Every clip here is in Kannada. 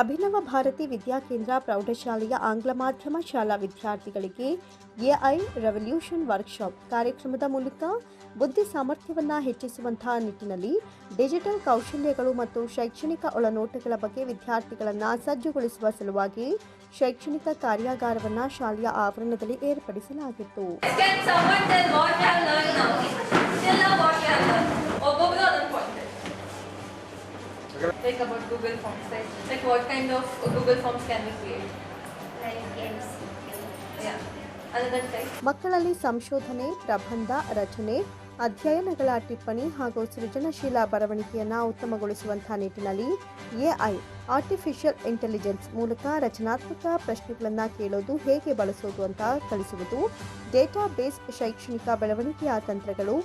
ಅಭಿನವ ಭಾರತಿ ವಿದ್ಯಾಕೇಂದ್ರ ಪ್ರೌಢಶಾಲೆಯ ಆಂಗ್ಲ ಮಾಧ್ಯಮ ಶಾಲಾ ವಿದ್ಯಾರ್ಥಿಗಳಿಗೆ ಎಐ ರೆವಲ್ಯೂಷನ್ ವರ್ಕ್ಶಾಪ್ ಕಾರ್ಯಕ್ರಮದ ಮೂಲಕ ಬುದ್ಧಿ ಸಾಮರ್ಥ್ಯವನ್ನು ಹೆಚ್ಚಿಸುವಂತಹ ನಿಟ್ಟಿನಲ್ಲಿ ಡಿಜಿಟಲ್ ಕೌಶಲ್ಯಗಳು ಮತ್ತು ಶೈಕ್ಷಣಿಕ ಒಳನೋಟಗಳ ಬಗ್ಗೆ ವಿದ್ಯಾರ್ಥಿಗಳನ್ನು ಸಜ್ಜುಗೊಳಿಸುವ ಸಲುವಾಗಿ ಶೈಕ್ಷಣಿಕ ಕಾರ್ಯಾಗಾರವನ್ನು ಶಾಲೆಯ ಆವರಣದಲ್ಲಿ ಏರ್ಪಡಿಸಲಾಗಿತ್ತು. What kind of Google Forms can we create? like games. Yeah. Another type. ಮಕ್ಕಳಲ್ಲಿ ಸಂಶೋಧನೆ ಪ್ರಬಂಧ ರಚನೆ ಅಧ್ಯಯನಗಳ ಟಿಪ್ಪಣಿ ಹಾಗೂ ಸೃಜನಶೀಲ ಬರವಣಿಗೆಯನ್ನು ಉತ್ತಮಗೊಳಿಸುವಂತಹ ನಿಟ್ಟಿನಲ್ಲಿ ಎಐ ಆರ್ಟಿಫಿಷಿಯಲ್ ಇಂಟೆಲಿಜೆನ್ಸ್ ಮೂಲಕ ರಚನಾತ್ಮಕ ಪ್ರಶ್ನೆಗಳನ್ನು ಕೇಳೋದು ಹೇಗೆ ಬಳಸೋದು ಅಂತ ಕಲಿಸುವುದು ಡೇಟಾ ಬೇಸ್ ಶೈಕ್ಷಣಿಕ ಬೆಳವಣಿಗೆಯ ತಂತ್ರಗಳು,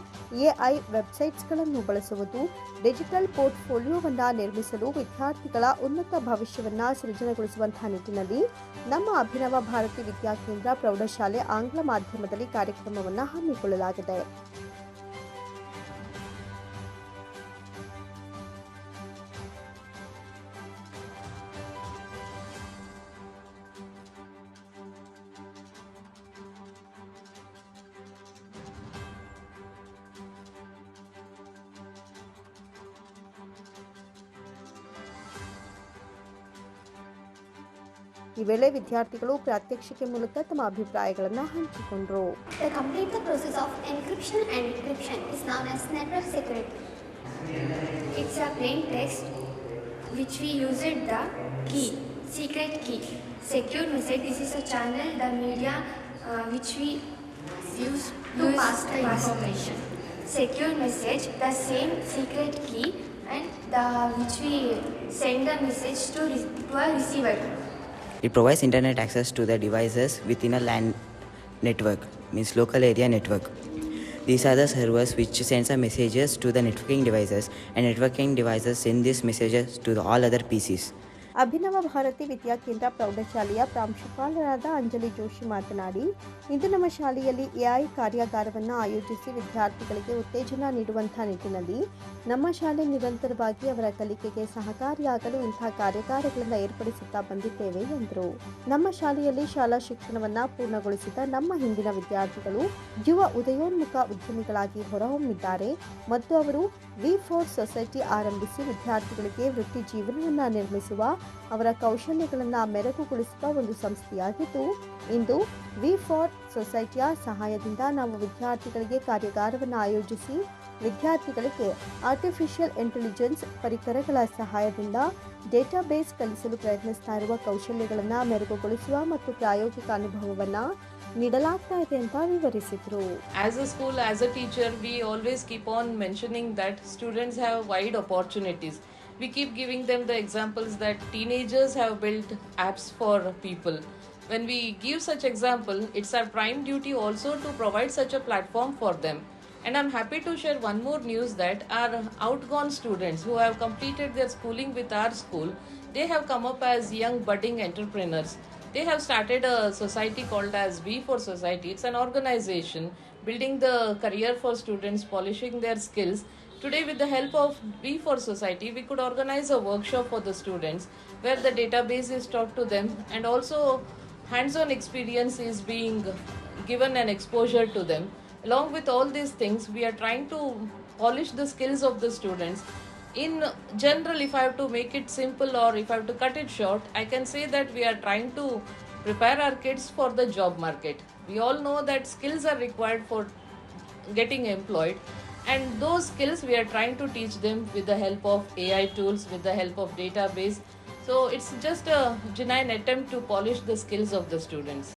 ಎಐ ವೆಬ್ಸೈಟ್ಸ್ಗಳನ್ನು ಬಳಸುವುದು ಡಿಜಿಟಲ್ ಪೋರ್ಟ್ಫೋಲಿಯೋವನ್ನು ನಿರ್ಮಿಸಲು ವಿದ್ಯಾರ್ಥಿಗಳ ಉನ್ನತ ಭವಿಷ್ಯವನ್ನು ಸೃಜನಗೊಳಿಸುವಂತಹ ನಿಟ್ಟಿನಲ್ಲಿ ನಮ್ಮ ಅಭಿನವ ಭಾರತಿ ವಿದ್ಯಾಕೇಂದ್ರ ಪ್ರೌಢಶಾಲೆ ಆಂಗ್ಲ ಮಾಧ್ಯಮದಲ್ಲಿ ಕಾರ್ಯಕ್ರಮವನ್ನು ಹಮ್ಮಿಕೊಳ್ಳಲಾಗಿದೆ. ಈ ವೇಳೆ ವಿದ್ಯಾರ್ಥಿಗಳು ಪ್ರಾತ್ಯಕ್ಷಿಕೆ ಮೂಲಕ ತಮ್ಮ ಅಭಿಪ್ರಾಯಗಳನ್ನು ಹಂಚಿಕೊಂಡರು The complete the process of encryption and decryption is known as network security. It's a plain text which we use it the key, secret key. Secure message. This is a channel the media uh, which we use to pass the information. Secure message. The same secret key and the which we send the message to re- to a receiver. It provides internet access to the devices within a LAN network, means local area network. These are the servers which sends the messages to the networking devices and networking devices send these messages to all other PCs. Abhinava Bharati ವಿದ್ಯಾಕೇಂದ್ರ ಪ್ರೌಢಶಾಲೆಯ ಪ್ರಾಂಶುಪಾಲರಾದ ಅಂಜಲಿ ಜೋಶಿ ಮಾತನಾಡಿ, ಇಂದು ನಮ್ಮ ಶಾಲೆಯಲ್ಲಿ ಎಐ ಕಾರ್ಯಾಗಾರವನ್ನು ಆಯೋಜಿಸಿ ವಿದ್ಯಾರ್ಥಿಗಳಿಗೆ ಉತ್ತೇಜನ ನೀಡುವಂತಹ ನಿಟ್ಟಿನಲ್ಲಿ ನಮ್ಮ ಶಾಲೆ ನಿರಂತರವಾಗಿ ಅವರ ಕಲಿಕೆಗೆ ಸಹಕಾರಿಯಾಗಲು ಇಂತಹ ಕಾರ್ಯಾಗಾರಗಳನ್ನು ಏರ್ಪಡಿಸುತ್ತಾ ಬಂದಿದ್ದೇವೆ ಎಂದರು. ನಮ್ಮ ಶಾಲೆಯಲ್ಲಿ ಶಾಲಾ ಶಿಕ್ಷಣವನ್ನು ಪೂರ್ಣಗೊಳಿಸಿದ ನಮ್ಮ ಹಿಂದಿನ ವಿದ್ಯಾರ್ಥಿಗಳು ಯುವ ಉದಯೋನ್ಮುಖ ಉದ್ಯಮಿಗಳಾಗಿ ಹೊರಹೊಮ್ಮಿದ್ದಾರೆ ಮತ್ತು ಅವರು ವಿ ಫೋರ್ ಸೊಸೈಟಿ ಆರಂಭಿಸಿ ವಿದ್ಯಾರ್ಥಿಗಳಿಗೆ ವೃತ್ತಿ ಜೀವನವನ್ನು ನಿರ್ಮಿಸುವ ಅವರ ಕೌಶಲ್ಯಗಳನ್ನು ಮೆರಗುಗೊಳಿಸುವ ಒಂದು ಸಂಸ್ಥೆಯಾಗಿದ್ದು, ಇಂದು ವಿ ಫಾರ್ ಸೊಸೈಟಿಯ ಸಹಾಯದಿಂದ ನಾವು ವಿದ್ಯಾರ್ಥಿಗಳಿಗೆ ಕಾರ್ಯಾಗಾರವನ್ನು ಆಯೋಜಿಸಿ, ವಿದ್ಯಾರ್ಥಿಗಳಿಗೆ ಆರ್ಟಿಫಿಷಿಯಲ್ ಇಂಟೆಲಿಜೆನ್ಸ್ ಪರಿಕರಗಳ ಸಹಾಯದಿಂದ ಡೇಟಾಬೇಸ್ ಕಲಿಸಲು ಪ್ರಯತ್ನಿಸ್ತಾ ಇರುವ ಕೌಶಲ್ಯಗಳನ್ನು ಮೆರುಗುಗೊಳಿಸುವ ಮತ್ತು ಪ್ರಾಯೋಗಿಕ ಅನುಭವವನ್ನು ನೀಡಲಾಗ್ತಾ ಇದೆ ಅಂತ ವಿವರಿಸಿದರು. As a school as a teacher we always keep on mentioning that students have wide opportunities. We keep giving them the examples that teenagers have built apps for people. When we give such example it's our prime duty also to provide such a platform for them. And i'm happy to share one more news that our outgone students who have completed their schooling with our school they have come up as young budding entrepreneurs. They have started a society called as V for Society. It's an organization building the career for students, polishing their skills. Today, with the help of B4 Society, we could organize a workshop for the students where the database is taught to them and also hands on experience is being given an exposure to them. Along with all these things, we are trying to polish the skills of the students in general if i have to make it simple or if i have to cut it short i can say that we are trying to prepare our kids for the job market. We all know that skills are required for getting employed and those skills we are trying to teach them with the help of ai tools with the help of database. So it's just a genuine attempt to polish the skills of the students